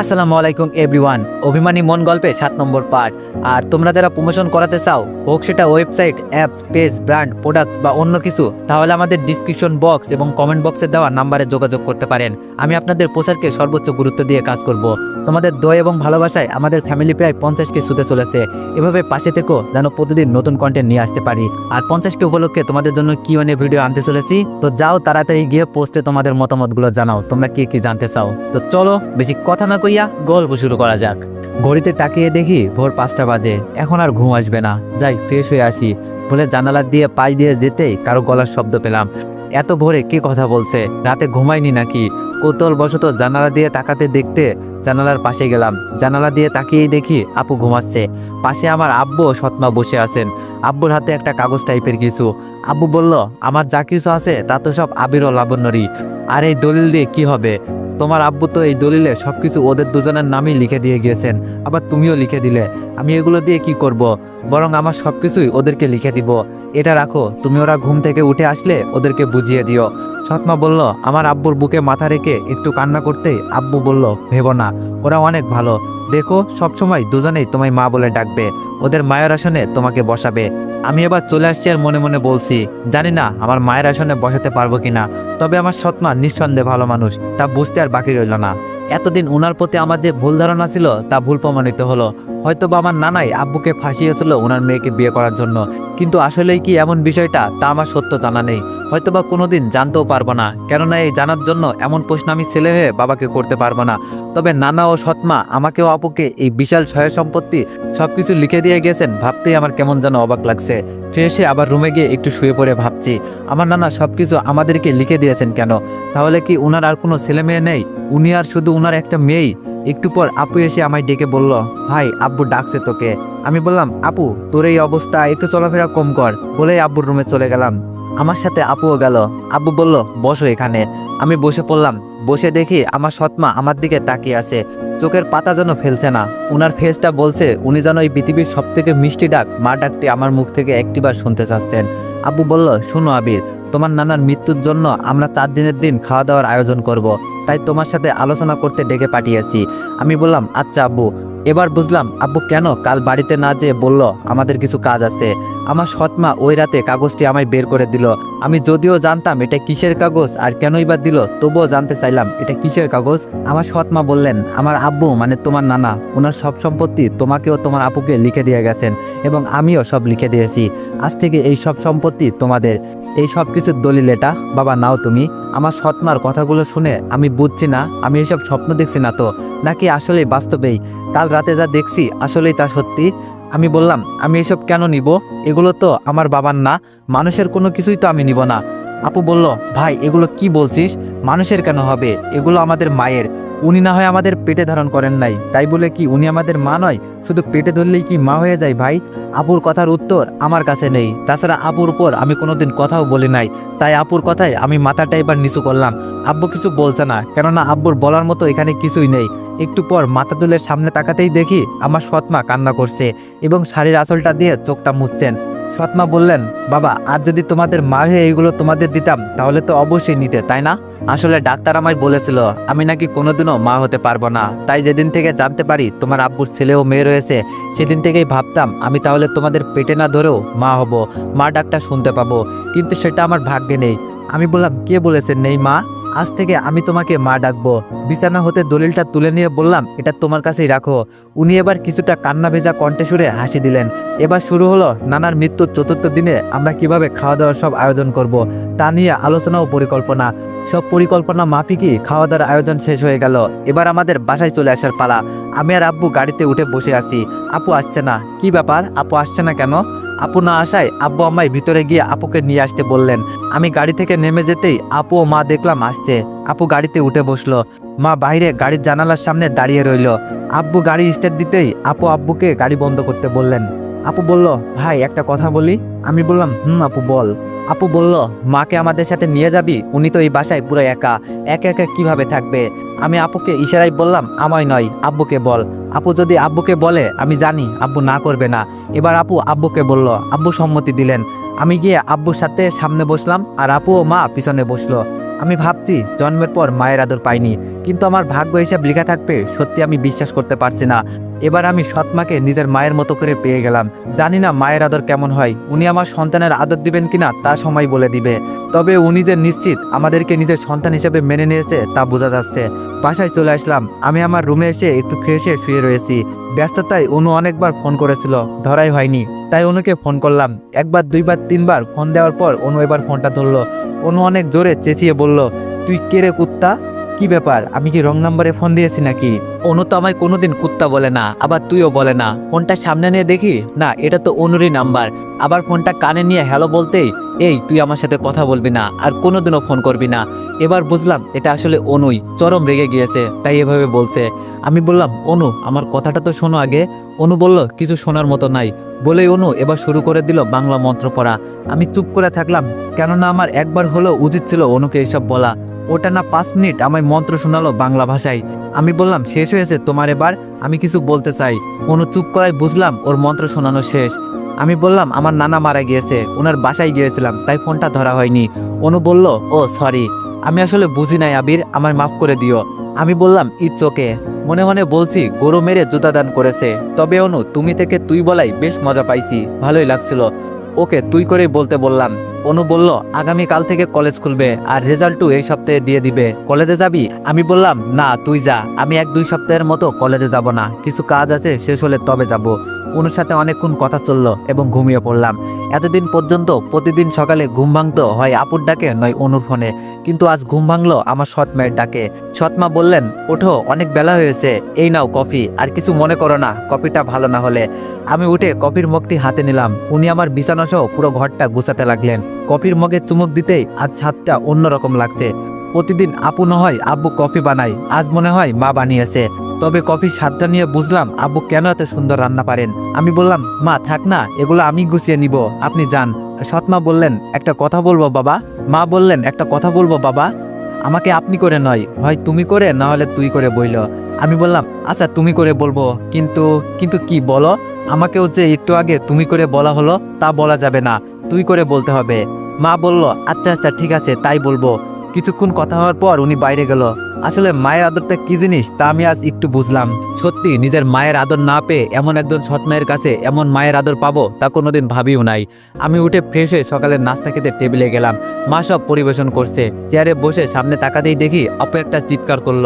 আসসালামু আলাইকুম এভরিওয়ান অভিমানী মন গল্পে সাত নম্বর পার্ট আর তোমরা যারা প্রমোশন করাতে চাও, হোক সেটা website apps page brand products বা অন্য কিছু, তাহলে আমাদের ডিসক্রিপশন বক্স এবং কমেন্ট বক্সে দেওয়া নাম্বারে যোগাযোগ করতে পারেন। আমি আপনাদের প্রচারকে সর্বোচ্চ গুরুত্ব দিয়ে কাজ করব। তোমাদের দয় এবং ভালোবাসায় আমাদের ফ্যামিলি প্রায় পঞ্চাশকে শুতে চলেছে। এভাবে পাশে থেকো যেন প্রতিদিন নতুন কন্টেন্ট নিয়ে আসতে পারি। আর পঞ্চাশকে উপলক্ষে তোমাদের জন্য কি অনেক ভিডিও আনতে চলেছি? তো যাও তাড়াতাড়ি গিয়ে পোস্টে তোমাদের মতামতগুলো জানাও। তোমরা কি কি জানতে চাও? তো চলো বেশি কথা না কইয়া গল্প শুরু করা যাক। ঘড়িতে তাকিয়ে দেখি ভোর পাঁচটা বাজে। এখন আর ঘুম আসবে না। যাই ফ্রেশ হয়ে আসি। বলে জানালা দিয়ে পাশ দিয়ে যেতেই কারও গলার শব্দ পেলাম। এত ভোরে কে কথা বলছে? রাতে ঘুমায়নি নাকি? কৌতল বশত জানালা দিয়ে তাকাতে দেখতে জানালার পাশে গেলাম। জানালা দিয়ে তাকিয়েই দেখি আপু ঘুমাচ্ছে। পাশে আমার আব্বু সৎমা বসে আছেন। আব্বুর হাতে একটা কাগজ টাইপের কিছু। আব্বু বলল, আমার যা কিছু আছে তা তো সব আবির ও লাবণ্যরই। আর এই দলিল দিয়ে কি হবে? তোমার আব্বু তো এই দলিলে সবকিছু ওদের দুজনের নামই লিখে দিয়ে গিয়েছেন, আবার তুমিও লিখে দিলে। আমি এগুলো দিয়ে কি করব? বরং আমার সবকিছুই ওদেরকে লিখে দিব। এটা রাখো, তুমি ওরা ঘুম থেকে উঠে আসলে ওদেরকে বুঝিয়ে দিও। সৎমা বলল, আমার আব্বুর বুকে মাথা রেখে একটু কান্না করতেই আব্বু বলল, ভেবো না, ওরা অনেক ভালো। দেখো, সবসময় দুজনেই তোমায় মা বলে ডাকবে। ওদের মায়ের আসনে তোমাকে বসাবে। আমি এবার চলে আসছি আর মনে মনে বলছি, জানি না আমার মায়ের আসনে বসাতে পারব কিনা, তবে আমার সৎমা নিঃসন্দেহে ভালো মানুষ, তা বুঝতে আর বাকি রইল না। এতদিন ওনার প্রতি আমার যে ভুল ধারণা ছিল, তা ভুল প্রমাণিত হলো। হয়তো বা আমার নানাই আব্বুকে ফাঁসিয়েছিল ওনার মেয়েকে বিয়ে করার জন্য, কিন্তু আসলেই কি এমন বিষয়টা, তা আমার সত্য জানা নেই। হয়তো বা কোনোদিন জানতেও পারব না। কেননা এই জানার জন্য এমন প্রশ্ন আমি ছেলে হয়ে বাবাকে করতে পারব না। তবে নানা ও সৎমা আমাকেও আপুকে এই বিশাল সহায় সম্পত্তি সবকিছু লিখে দিয়ে গেছেন ভাবতেই আমার কেমন যেন অবাক লাগছে। ফ্রেশে আবার রুমে গিয়ে একটু শুয়ে পড়ে ভাবছি, আমার নানা সবকিছু আমাদেরকে লিখে দিয়েছেন কেন? তাহলে কি উনার আর কোনো ছেলে মেয়ে নেই? উনি আর শুধু উনার একটা মেয়েই। একটু পর আপু এসে আমায় ডেকে বলল, ভাই, আব্বু ডাকছে তোকে। আমি বললাম, আপু, তোর এই অবস্থা, একটু চলাফেরা কম কর। বলেই আব্বুর রুমে চলে গেলাম। আমার সাথে আপুও গেল। আব্বু বলল, বসো এখানে। আমি বসে পড়লাম। বসে দেখি আমার সৎমা আমার দিকে তাকিয়ে আছে। চোখের পাতা যেন ফেলছে না। উনার ফেসটা বলছে, উনি যেন এই পৃথিবীর সব থেকে মিষ্টি ডাক। মা ডাকটি আমার মুখ থেকে একটিবার শুনতে চাচ্ছেন। আব্বু বলল, শুনো আবির, তোমার নানার মৃত্যুর জন্য আমরা চার দিনের দিন খাওয়া দাওয়ার আয়োজন করব। তাই তোমার সাথে আলোচনা করতে ডেকে পাঠিয়েছি। আমি বললাম আচ্ছা আব্বু এবার বুঝলাম, আব্বু কেন কাল বাড়িতে না যেয়ে বলল, আমাদের কিছু কাজ আছে। আমার সৎমা ওই রাতে কাগজটি আমায় বের করে দিল। আমি যদিও জানতাম এটা কিসের কাগজ আর কেনই বা দিল, তবুও জানতে চাইলাম, এটা কিসের কাগজ? আমার সৎমা বললেন, আমার আব্বু মানে তোমার নানা, ওনার সব সম্পত্তি তোমাকেও তোমার আপুকে লিখে দিয়ে গেছেন এবং আমিও সব লিখে দিয়েছি। আজ থেকে এই সব সম্পত্তি তোমাদের। এই সব কিছুর দলিল এটা। বাবা, নাও তুমি। আমার সৎমার কথাগুলো শুনে আমি বুঝছি না, আমি এসব স্বপ্ন দেখছি না তো। নাকি আসলেই বাস্তবেই কাল রাতে যা দেখছি, আসলেই তা সত্যি? আমি বললাম, আমি এসব কেন নিব? এগুলো তো আমার বাবার না। মানুষের কোনো কিছুই তো আমি নিব না। আপু বলল, ভাই, এগুলো কি বলছিস? মানুষের কেন হবে? এগুলো আমাদের মায়ের। উনি না হয় আমাদের পেটে ধারণ করেন নাই। তাই বলে কি উনি আমাদের মা নয়? শুধু পেটে ধরলেই কি মা হয়ে যায় ভাই? আপুর কথার উত্তর আমার কাছে নেই। তাছাড়া আপুর উপর আমি কোনোদিন কথাও বলি নাই। তাই আপুর কথায় আমি মাথাটা এবার নিচু করলাম। আব্বু কিছু বলছে না, কেননা আব্বুর বলার মতো এখানে কিছুই নেই। একটু পর মাথা তুলে সামনে তাকাতেই দেখি আমার সৎমা কান্না করছে এবং শাড়ির আঁচলটা দিয়ে চোখটা মুছছেন। সৎমা বললেন, বাবা আর যদি তোমাদের মা হয়ে এইগুলো তোমাদের দিতাম, তাহলে তো অবশ্যই নিতে, তাই না? আসলে ডাক্তার আমায় বলেছিল, আমি নাকি কোনোদিনও মা হতে পারব না। তাই যেদিন থেকে জানতে পারি তোমার আব্বুর ছেলে ও মেয়ে রয়েছে, সেদিন থেকেই ভাবতাম আমি তাহলে তোমাদের পেটে না ধরেও মা হব, মা ডাকটা শুনতে পাবো। কিন্তু সেটা আমার ভাগ্যে নেই। আমি বললাম, কে বলেছে নেই মা? আজ থেকে আমি তোমাকে মা ডাকবো। বিছানা হতে দলিলটা তুলে নিয়ে বললাম, এটা তোমার কাছেই রাখো। উনি এবার কিছুটা কান্না ভেজা কণ্ঠে সুরে হাসি দিলেন। এবার শুরু হলো নানার মৃত্যুর চতুর্থ দিনে আমরা কীভাবে খাওয়া দাওয়ার সব আয়োজন করব। তা নিয়ে আলোচনা ও পরিকল্পনা। সব পরিকল্পনা মাফিকই খাওয়া দাওয়ার আয়োজন শেষ হয়ে গেল। এবার আমাদের বাসায় চলে আসার পালা। আমি আর আব্বু গাড়িতে উঠে বসে আছি। আপু আসছে না। কি ব্যাপার? আপু আসছে না কেন? আপু না আসায় আব্বু আমায় ভিতরে গিয়ে আপুকে নিয়ে আসতে বললেন। আমি গাড়ি থেকে নেমে যেতেই আপু ও মা দেখলাম আসছে। আপু গাড়িতে উঠে বসল। মা বাইরে গাড়ির জানালার সামনে দাঁড়িয়ে রইল। আব্বু গাড়ি স্টার্ট দিতেই আপু আব্বুকে গাড়ি বন্ধ করতে বললেন। আপু বলল, ভাই, একটা কথা বলি? আমি বললাম, হুম, আপু, বল। আপু বলল, মাকে আমাদের সাথে নিয়ে যাবি? উনি তো এই বাসায় পুরো একা। একা একা কীভাবে থাকবে? আমি আপুকে ইশারায় বললাম, আমায় নয়, আব্বুকে বল। আপু যদি আব্বুকে বলে, আমি জানি আব্বু না করবে না। এবার আপু আব্বুকে বলল, আব্বু সম্মতি দিলেন। আমি গিয়ে আব্বুর সাথে সামনে বসলাম আর আপু ও মা পিছনে বসল। আমি ভাবছি, জন্মের পর মায়ের আদর পাইনি। কিন্তু আমার ভাগ্য হিসাব লেখা থাকবে, সত্যি আমি বিশ্বাস করতে পারছি না। এবার আমি সৎমাকে নিজের মায়ের মতো করে পেয়ে গেলাম। জানি না মায়ের আদর কেমন হয়। উনি আমার সন্তানের আদর দিবেন কিনা তা সময় বলে দিবে। তবে উনি যে নিশ্চিত আমাদেরকে নিজের সন্তান হিসেবে মেনে নিয়েছে তা বোঝা যাচ্ছে। বাসায় চলে আসলাম। আমি আমার রুমে এসে একটু ফ্রেশ শুয়ে রয়েছি। ব্যস্ততায় অনু অনেকবার ফোন করেছিল। ধরাই হয়নি। তাই অনুকে ফোন করলাম। একবার, দুইবার, তিনবার ফোন দেওয়ার পর অনু এবার ফোনটা ধরলো। অনু অনেক জোরে চেঁচিয়ে বলল, তুই কে রে কুত্তা? কি ব্যাপার? আমি কি রং নাম্বারে ফোন দিয়েছি নাকি? অনু তো আমায় কোনোদিন কুত্তা বলে না, আবার তুইও বলে না। ফোনটা সামনে নিয়ে দেখি? না, এটা তো অনুরই নাম্বার। আবার ফোনটা কানে নিয়ে হ্যালো বলতেই, এই, তুই আমার সাথে কথা বলবি না, আর কোনোদিনও ফোন করবি না। এবার বুঝলাম, এটা আসলে অনুই, চরম রেগে গিয়েছে, তাই এভাবে বলছে। আমি বললাম, অনু, আমার কথাটা তো শোনো আগে। অনু বলল, কিছু শোনার মতো নাই। বলেই অনু এবার শুরু করে দিল বাংলা মন্ত্র পড়া। আমি চুপ করে থাকলাম, কেননা আমার একবার হলেও উচিত ছিল অনুকে এইসব বলা। ওটা না পাঁচ মিনিট আমায় মন্ত্র শোনালো বাংলা ভাষায়। আমি বললাম, শেষ হয়েছে তোমার এবার? আমি কিছু বলতে চাই। অনু চুপ করায় বুঝলাম ওর মন্ত্র শোনানো শেষ। আমি বললাম, আমার নানা মারা গিয়েছে ওনার বাসায় গিয়েছিলাম, তাই ফোনটা ধরা হয়নি। অনু বলল, ও, সরি। আমি আসলে বুঝি নাই আবির, আমায় মাফ করে দিও। আমি বললাম, ইটস ওকে। মনে মনে বলছি, গরু মেরে জুতা দান করেছে। তবে অনু, তুমি থেকে তুই বলাই বেশ মজা পাইছি, ভালোই লাগছিল। ওকে তুই করেই বলতে বললাম। অনু বলল, আগামী কাল থেকে কলেজ খুলবে আর রেজাল্টও এই সপ্তাহে দিয়ে দিবে। কলেজে যাবি? আমি বললাম, না, তুই যা। আমি এক দুই সপ্তাহের মতো কলেজে যাব না। কিছু কাজ আছে, শেষ হলে তবে যাব। অনুর সাথে অনেকক্ষণ কথা চলল এবং ঘুমিয়ে পড়লাম। এতদিন পর্যন্ত প্রতিদিন সকালে ঘুম ভাঙতো হয় আপুর ডাকে, নয় অনুর ফোনে। কিন্তু আজ ঘুম ভাঙলো আমার সৎ মায়ের ডাকে। সৎমা বললেন, ওঠো, অনেক বেলা হয়েছে। এই নাও কফি। আর কিছু মনে করো না, কফিটা ভালো না হলে। আমি উঠে কফির মুখটি হাতে নিলাম। উনি আমার বিছানা সহ পুরো ঘরটা গুছাতে লাগলেন। কফির মগে চুমুক দিতেই আজ ছাদটা অন্যরকম লাগছে। প্রতিদিন আপু না হয় আব্বু কফি বানায়, আজ মনে হয় মা বানিয়েছে। তবে কফির স্বাদটা নিয়ে বুঝলাম আব্বু কেন এত সুন্দর রান্না পারেন। আমি বললাম, মা, থাক না, এগুলো আমি গুছিয়ে নিব, আপনি যান। সৎমা বললেন, একটা কথা বলব বাবা? মা বললেন, একটা কথা বলব বাবা? আমাকে আপনি করে নয়, হয় তুমি করে, না হলে তুই করে বইল। আমি বললাম আচ্ছা তুমি করে বলব, কিন্তু কিন্তু কি বলো? আমাকেও যে একটু আগে তুমি করে বলা হলো, তা বলা যাবে না। তুই করে বলতে হবে। মা বলল আচ্ছা আচ্ছা ঠিক আছে, তাই বলব। কিছুক্ষণ কথা হওয়ার পর উনি বাইরে গেল। আসলে মায়ের আদরটা কি জিনিস, তা আমি আজ একটু বুঝলাম। সত্যি, নিজের মায়ের আদর না পেয়ে এমন একজন সৎ মায়ের কাছে এমন মায়ের আদর পাবো তা কোনোদিন ভাবিও নাই। আমি উঠে ফ্রেশ হয়ে সকালের নাস্তা খেতে টেবিলে গেলাম। মা সব পরিবেশন করছে। চেয়ারে বসে সামনে তাকাতেই দেখি আপু একটা চিৎকার করল।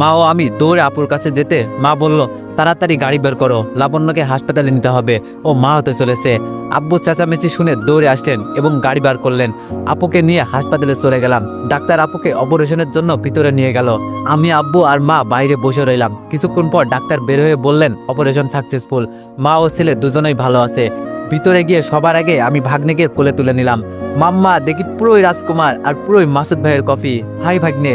মা ও আমি দৌড়ে আপুর কাছে যেতে মা বলল তাড়াতাড়ি গাড়ি বের করো, লাবণ্যকে হাসপাতালে নিতে হবে। ও মা হতে চলেছে। আব্বু চেঁচামেচি শুনে দৌড়ে আসলেন এবং গাড়ি বার করলেন। আপুকে নিয়ে হাসপাতালে চলে গেলাম। ডাক্তার আপুকে অপারেশনের জন্য ভিতরে নিয়ে গেল। আমি, আব্বু আর মা বাইরে বসে রইলাম। কিছুক্ষণ পর ডাক্তার বের হয়ে বললেন, অপারেশন সাকসেসফুল। মা ও ছেলে দুজনেই ভালো আছে। ভিতরে গিয়ে সবার আগে আমি ভাগ্নেকে কোলে তুলে নিলাম। মাম্মা, দেখি পুরোই রাজকুমার আর পুরোই মাসুদ ভাইয়ের কফি। হাই ভাগ্নে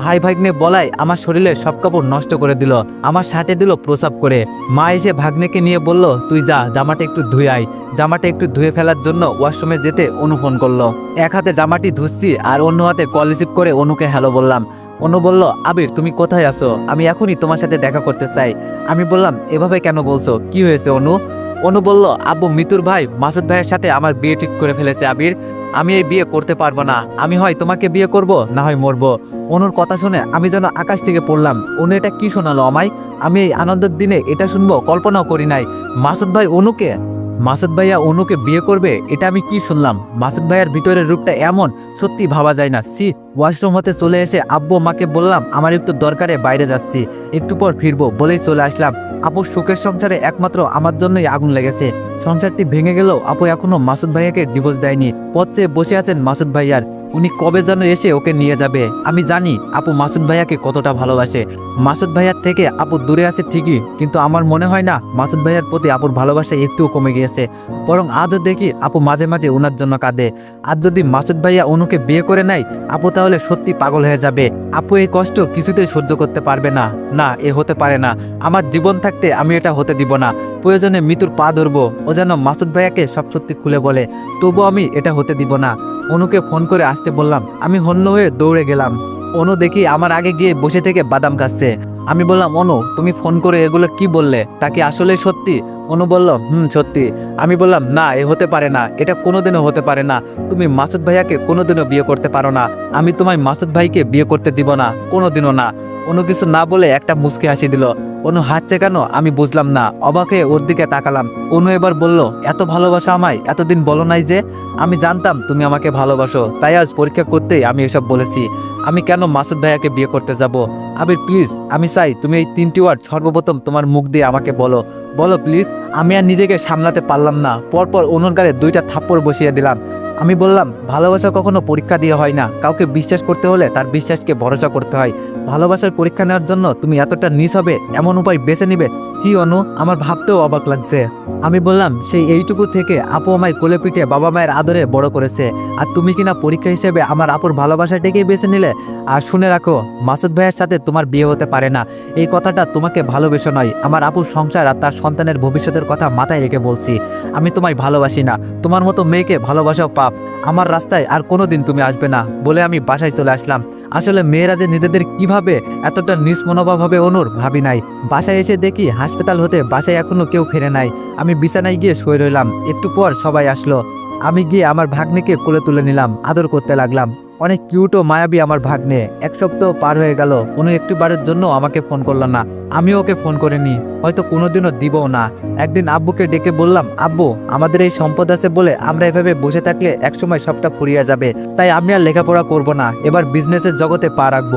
হাই ভাগ্নে বলাই আমার শরীরে সব কাপড় নষ্ট করে দিল। আমার শার্টে দিল প্রসাব করে। মা এসে ভাগ্নেকে নিয়ে বলল, তুই যা, জামাটা একটু ধুয়ে আয়। জামাটা একটু ধুয়ে ফেলার জন্য ওয়াশরুমে যেতে অনু ফোন করল। এক হাতে জামাটি ধুচ্ছি আর অন্য হাতে কল রিসিভ করে অনুকে হ্যালো বললাম। অনু বলল, আবির, তুমি কোথায় আছো? আমি এখনই তোমার সাথে দেখা করতে চাই। আমি বললাম, এভাবে কেন বলছো? কি হয়েছে অনু? অনু বলল, আব্বু, মিতুর ভাই মাসুদ ভাইয়ের সাথে আমার বিয়ে ঠিক করে ফেলেছে, আবির। আমি এই বিয়ে করতে পারব না। আমি হয় তোমাকে বিয়ে করব, না হয় মরবো। অনুর কথা শুনে আমি যেন আকাশ থেকে পড়লাম। অনু এটা কি শোনালো আমায় আমি এই আনন্দের দিনে এটা শুনব, কল্পনাও করি নাই। মাসুদ ভাই অনুকে মাসুদ ভাইয়া অনুকে বিয়ে করবে, এটা আমি কি শুনলাম? মাসুদ ভাইয়ার ভিতরের রূপটা এমন, সত্যি ভাবা যায় না। সি ওয়াশরুম হতে চলে এসে আব্বু মাকে বললাম, আমার একটু দরকারে বাইরে যাচ্ছি, একটু পর ফিরবো। বলেই চলে আসলাম। আপু সুখের সংসারে একমাত্র আমার জন্যই আগুন লেগেছে। সংসারটি ভেঙে গেলেও আপু এখনও মাসুদ ভাইয়াকে ডিভোর্স দেয়নি। পথ বসে আছেন মাসুদ ভাইয়ার। উনি কবে যেন এসে ওকে নিয়ে যাবে? আমি জানি আপু মাসুদ ভাইয়াকে কতটা ভালোবাসে। মাসুদ ভাইয়ার থেকে আপু দূরে আছে ঠিকই, কিন্তু আমার মনে হয় না মাসুদ ভাইয়ার প্রতি আপুর ভালোবাসা একটুও কমে গিয়েছে। বরং আজও দেখি আপু মাঝে মাঝে ওনার জন্য কাঁদে। আর যদি মাসুদ ভাইয়া অনুকে বিয়ে করে নেয়, আপু তাহলে সত্যি পাগল হয়ে যাবে। আপু এই কষ্ট কিছুতেই সহ্য করতে পারবে না। না, এ হতে পারে না। আমার জীবন থাকতে আমি এটা হতে দিব না। প্রয়োজনে মৃত্যুর পা ধরবো। ও যেন মাসুদ ভাইয়াকে সব সত্যি খুলে বলে। তবু আমি এটা হতে দিব না। অনুকে ফোন করে আসতে বললাম, আমি হন্য হয়ে দৌড়ে গেলাম। অনু দেখি আমার আগে গিয়ে বসে থেকে বাদাম খাচ্ছে। আমি বললাম, অনু, তুমি ফোন করে এগুলো কি বললে? তা কি আসলেই সত্যি? অনু বলল, হুম, সত্যি। আমি বললাম, না, এ হতে পারে না। এটা কোনোদিনও হতে পারে না। তুমি মাসুদ ভাইয়াকে কোনোদিনও বিয়ে করতে পারো না। আমি তোমায় মাসুদ ভাইকে বিয়ে করতে দিব না, কোনোদিনও না। অনু কিছু না বলে একটা মুচকে হাসি দিল। অনু, হাসছে কেন? আমি বুঝলাম না। অবাক হয়ে ওর দিকে তাকালাম। অনু এবার বলল, এত ভালোবাসা আমায়? এতদিন বলো নাই যে, আমি জানতাম তুমি আমাকে ভালোবাসো। তাই আজ পরীক্ষা করতেই আমি এসব বলেছি। আমি কেন মাসুদ ভাইয়াকে বিয়ে করতে যাব? আবির প্লিজ আমি চাই তুমি এই তিনটি ওয়ার্ড সর্বপ্রথম তোমার মুখ দিয়ে আমাকে বলো। বলো প্লিজ আমি আর নিজেকে সামলাতে পারলাম না। পরপর অনুর গাড়ে দুইটা থাপ্পড় বসিয়ে দিলাম। আমি বললাম, ভালোবাসা কখনো পরীক্ষা দিয়ে হয় না। কাউকে বিশ্বাস করতে হলে তার বিশ্বাসকে ভরসা করতে হয়। ভালোবাসার পরীক্ষা নেওয়ার জন্য তুমি এতটা নিস হবে, এমন উপায় বেছে নিবে। কি অনু, আমার ভাবতেও অবাক লাগছে। আমি বললাম, সেই এইটুকু থেকে আপু আমায় কোলে পিঠে বাবা মায়ের আদরে বড় করেছে। আর তুমি কিনা পরীক্ষা হিসেবে আমার আপুর ভালোবাসাটাকেই বেছে নিলে? আর শুনে রাখো, মাসুদ ভাইয়ের সাথে তোমার বিয়ে হতে পারে না। এই কথাটা তোমাকে ভালোবেসে নয়। আমার আপুর সংসার আর তার সন্তানের ভবিষ্যতের কথা মাথায় রেখে বলছি। আমি তোমায় ভালোবাসি না। তোমার মতো মেয়েকে ভালোবাসাও পাপ। আমার রাস্তায় আর কোনো দিন তুমি আসবে না বলে আমি বাসায় চলে আসলাম। আসলে মেয়েরা যে নিজেদের কীভাবে এতটা নিজ হবে অনুর ভাবি নাই। বাসায় এসে দেখি হাসপাতাল হতে বাসায় এখনও কেউ ফেরে নাই। আমি বিছানায় গিয়ে শুয়ে রইলাম। একটু পর সবাই আসলো। আমি গিয়ে আমার ভাগ্নেকে কোলে তুলে নিলাম, আদর করতে লাগলাম। অনেক কিউট ও মায়াবী আমার ভাগ্নে। এক সপ্তাহ পার হয়ে গেল। কোনো একটু বারের জন্য আমাকে ফোন করল না। আমিও ওকে ফোন করে করিনি হয়তো কোনোদিনও দিবও না। একদিন আব্বুকে ডেকে বললাম, আব্বু, আমাদের এই সম্পদ আছে বলে আমরা এভাবে বসে থাকলে একসময় সবটা ফুরিয়ে যাবে। তাই আমি আর লেখাপড়া করব না। এবার বিজনেসের জগতে পা রাখব।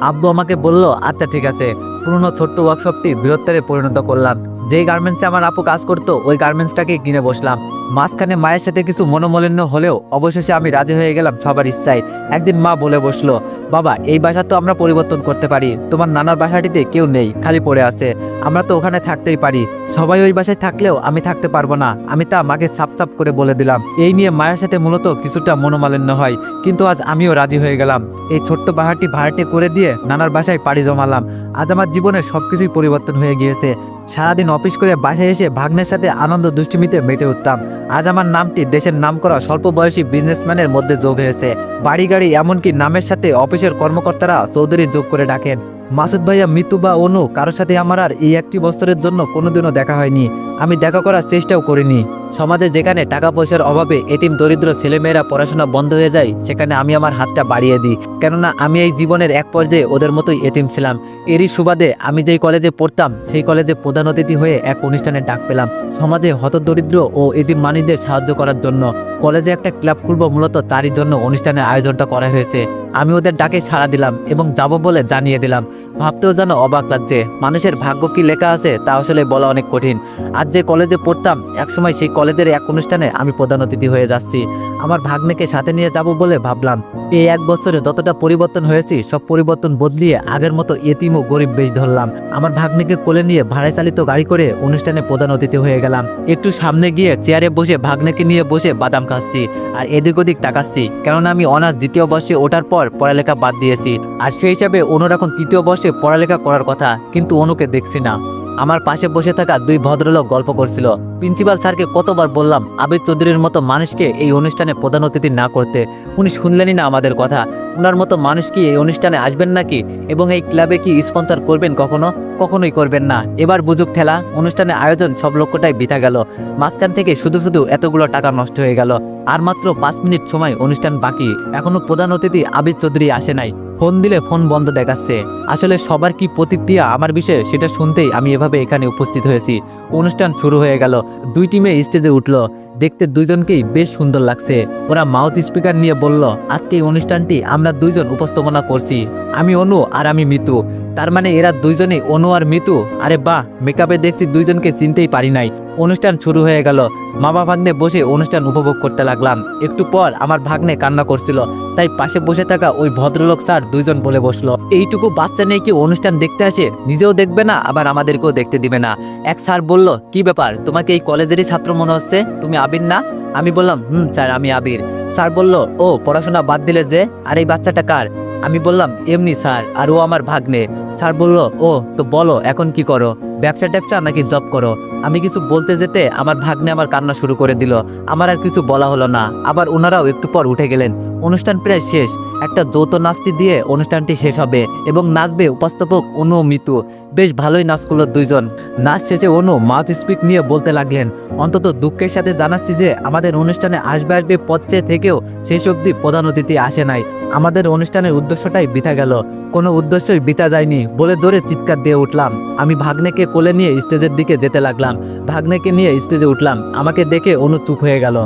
আব্বু আমাকে বলল আচ্ছা ঠিক আছে। পুরনো ছোট্ট ওয়ার্কশপটি বৃহত্তরে পরিণত করলাম। যেই গার্মেন্টসে আমার আপু কাজ করতো, ওই গার্মেন্টসটাকে কিনে বসলাম। মাঝখানে মায়ের সাথে কিছু মনোমলিন্য হলেও অবশেষে আমি রাজি হয়ে গেলাম সবার ইচ্ছায়। একদিন মা বলে বসল, বাবা, এই বাসা তো আমরা পরিবর্তন করতে পারি, তোমার নানার বাসাটিতে কেউ নেই, খালি পড়ে আছে। আমরা তো ওখানে থাকতেই পারি। সবাই ওই বাসায় থাকলেও আমি থাকতে পারব না। আমি তা মাকে সাপ সাপ করে বলে দিলাম। এই নিয়ে মায়ের সাথে মূলত কিছুটা মনোমালিন্য হয়, কিন্তু আজ আমিও রাজি হয়ে গেলাম। এই ছোট্ট বাহারটি ভাড়াটে করে দিয়ে নানার বাসায় পাড়ি জমালাম। আজ আমার জীবনে সবকিছুই পরিবর্তন হয়ে গিয়েছে। সারাদিন অফিস করে বাসায় এসে ভাগ্নের সাথে আনন্দ দুষ্টিমিতে মেটে উঠতাম। আজ আমার নামটি দেশের নাম করা স্বল্প বয়সী বিজনেসম্যানের মধ্যে যোগ হয়েছে। বাড়ি গাড়ি এমনকি নামের সাথে অফিসের কর্মকর্তারা চৌধুরী যোগ করে ডাকেন। মাসুদ ভাইয়া মৃত্যু বা অনু, কারোর সাথে আমার আর এই একটি বছরের জন্য কোনোদিনও দেখা হয়নি। আমি দেখা করার চেষ্টাও করিনি। সমাজে যেখানে টাকা পয়সার অভাবে এতিম দরিদ্র ছেলেমেয়েরা পড়াশোনা বন্ধ হয়ে যায়, সেখানে আমি আমার হাতটা বাড়িয়ে দিই। কেননা আমি এই জীবনের এক পর্যায়ে ওদের মতোই এতিম ছিলাম। এরই সুবাদে আমি যেই কলেজে পড়তাম, সেই কলেজে প্রধান অতিথি হয়ে এক অনুষ্ঠানে ডাক পেলাম। সমাজে হতদরিদ্র ও এতিম মানুষদের সাহায্য করার জন্য কলেজে একটা ক্লাব খুলব মূলত তারই জন্য অনুষ্ঠানের আয়োজনটা করা হয়েছে। আমি ওদের ডাকে সাড়া দিলাম এবং যাব বলে জানিয়ে দিলাম। ভাবতেও যেন অবাক লাগছে, মানুষের ভাগ্য কি লেখা আছে তা আসলে বলা অনেক কঠিন। আজ যে কলেজে পড়তাম, একসময় সেই কলেজের এক অনুষ্ঠানে আমি প্রধান অতিথি হয়ে যাচ্ছি। আমার ভাগ্নেকে সাথে নিয়ে যাব বলে ভাবলাম। এই এক বছরে যতটা পরিবর্তন হয়েছি, সব পরিবর্তন বদলিয়ে আগের মতো এতিম ও গরিব বেশ ধরলাম। আমার ভাগ্নেকে কোলে নিয়ে ভাড়া চালিত গাড়ি করে অনুষ্ঠানে প্রধান অতিথি হয়ে গেলাম। একটু সামনে গিয়ে চেয়ারে বসে ভাগ্নেকে নিয়ে বসে বাদাম খাচ্ছি আর এদিক ওদিক তাকাচ্ছি, কেননা আমি অনার্স দ্বিতীয় বর্ষে ওঠার পর পড়ালেখা বাদ দিয়েছি। আর সেই হিসাবে অনুর এখন তৃতীয় বর্ষে পড়ালেখা করার কথা, কিন্তু অনুকে দেখছি না। আমার পাশে বসে থাকা দুই ভদ্রলোক গল্প করছিল। প্রিন্সিপাল স্যারকে কতবার বললাম আবির চৌধুরীর মতো মানুষকে এই অনুষ্ঠানে প্রধান অতিথি না করতে। উনি শুনলেনই না আমাদের কথা। ওনার মতো মানুষ কি এই অনুষ্ঠানে আসবেন নাকি? এবং এই ক্লাবে কি স্পন্সর করবেন কখনো? কখনোই করবেন না। এবার বুঝুক ঠেলা, অনুষ্ঠানে আয়োজন সব লক্ষ্যটাই বিতা গেল। মাঝখান থেকে শুধু শুধু এতগুলো টাকা নষ্ট হয়ে গেল। আর মাত্র পাঁচ মিনিট সময় অনুষ্ঠান বাকি। এখনও প্রধান অতিথি আবির চৌধুরী আসে নাই। ফোন দিলে ফোন বন্ধ দেখাচ্ছে। আসলে সবার কি প্রতিক্রিয়া আমার বিষয়ে সেটা শুনতেই আমি এভাবে এখানে উপস্থিত হয়েছি। অনুষ্ঠান শুরু হয়ে গেল। দুই টিমে স্টেজে উঠল। দেখতে দুইজনকেই বেশ সুন্দর লাগছে। ওরা মাউথ স্পিকার নিয়ে বলল, আজকে এই অনুষ্ঠানটি আমরা দুইজন উপস্থাপনা করছি। আমি অনু আর আমি মিতু। তার মানে এরা দুইজনেই অনু আর মিতু? আরে বাহ মেকআপে দেখছি দুইজনকে চিনতেই পারি নাই। অনুষ্ঠান শুরু হয়ে গেল। মামা ভাগ্নে বসে অনুষ্ঠান উপভোগ করতে লাগলাম। একটু পর আমার ভাগ্নে কান্না করছিল, তাই পাশে বসে থাকা ওই ভদ্রলোক স্যার দুইজন বলে বসল, এইটুকু বাচ্চা নিয়ে কি অনুষ্ঠান দেখতে আসে? নিজেও দেখবে না, আবার আমাদেরকেও দেখতে দিবে না। এক স্যার বলল, কি ব্যাপার? তোমাকে এই কলেজেরই ছাত্র মনে হচ্ছে? তুমি আবির না? আমি বললাম, হুম স্যার, আমি আবির। স্যার বলল, ও, পড়াশোনা বাদ দিলে যে, আর এই বাচ্চাটা কার? আমি বললাম, এমনি স্যার। আর ও আমার ভাগ্নে, স্যার বলল, ও, তো বলো, এখন কি করো? ব্যবসা ট্যাবসা নাকি জব করো? আমি কিছু বলতে যেতে আমার ভাগ্নে আমার কান্না শুরু করে দিল। আমার আর কিছু বলা হলো না। আবার ওনারাও একটু পর উঠে গেলেন। অনুষ্ঠান প্রায় শেষ। একটা যৌথ নাচটি দিয়ে অনুষ্ঠানটি শেষ হবে এবং নাচবে উপস্থাপক অনু মিতু। বেশ ভালোই নাচ করল দুইজন। নাচ শেষে অনু মাউথ স্পিক নিয়ে বলতে লাগলেন, অন্তত দুঃখের সাথে জানাচ্ছি যে আমাদের অনুষ্ঠানে আসবে আসবে পথে থেকেও শেষ অবধি প্রধান অতিথি আসে নাই। আমাদের অনুষ্ঠানের উদ্দেশ্যটাই বিতা গেল। কোনো উদ্দেশ্যই বিতা যায়নি। বলে জোরে চিৎকার দিয়ে উঠলাম। আমি ভাগ্নেকে কোলে নিয়ে স্টেজের দিকে যেতে লাগলাম। ভাগ্নেকে নিয়ে স্টেজে উঠলাম। আমাকে দেখে অনু চুপ হয়ে গেল।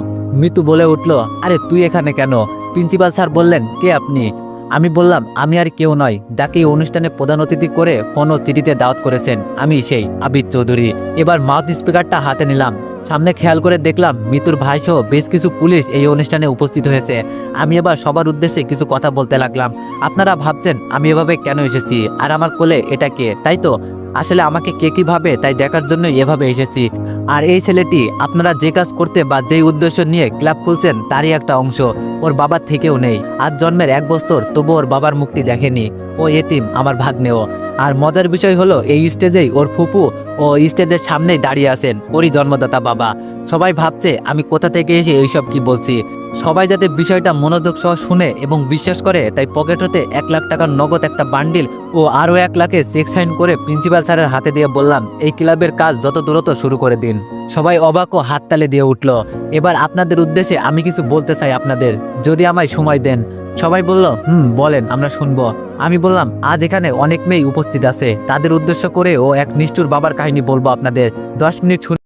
মিতু বলে উঠল, আরে তুই এখানে কেন? প্রিন্সিপাল স্যার বললেন, কে আপনি? আমি বললাম, আমি আর কেউ নয়। যাকে এই অনুষ্ঠানে প্রধান অতিথি করে ফোন চিঠিতে দাওয়াত করেছেন। আমি সেই, আবিদ চৌধুরী। এবার মাউথ স্পিকারটা হাতে নিলাম। সামনে খেয়াল করে দেখলাম, মিতুর ভাই সহ বেশ কিছু পুলিশ এই অনুষ্ঠানে উপস্থিত হয়েছে। আমি এবার সবার উদ্দেশ্যে কিছু কথা বলতে লাগলাম। আপনারা ভাবছেন আমি এভাবে কেন এসেছি? আর আমার কোলে এটা কে? তাই তো? আসলে আমাকে কে কি ভাবে তাই দেখার জন্য এভাবে এসেছি। আর এই ছেলেটি আপনারা যে কাজ করতে বা যেই উদ্দেশ্য নিয়ে ক্লাব খুলছেন, তারই একটা অংশ। ওর বাবার থেকেও নেই। আজ জন্মের এক বছর তবু ওর বাবার মুখটি দেখেনি। ও এতিম, আমার ভাগ্নেও। আর মজার বিষয় হলো, এই স্টেজেই ওর ফুপু ও স্টেজের সামনেই দাঁড়িয়ে আছেন ওরই জন্মদাতা বাবা। সবাই ভাবছে, আমি কোথা থেকে এসে এইসব কি বলছি? সবাই যাতে বিষয়টা মনোযোগ সহ শুনে এবং বিশ্বাস করে, তাই পকেট হতে এক লাখ টাকার নগদ একটা বান্ডিল ও আরও এক লাখে চেক সাইন করে প্রিন্সিপাল স্যারের হাতে দিয়ে বললাম, এই ক্লাবের কাজ যত দ্রুত শুরু করে দিন। সবাই অবাক ও হাততালি দিয়ে উঠল, এবার আপনাদের উদ্দেশ্যে আমি কিছু বলতে চাই আপনাদের, যদি আমায় সময় দেন। সবাই বলল, হুম, বলেন, আমরা শুনব। আমি বললাম, আজ এখানে অনেক মেয়ে উপস্থিত আছে। তাদের উদ্দেশ্য করে ও এক নিষ্ঠুর বাবার কাহিনী বলব আপনাদের। দশ মিনিট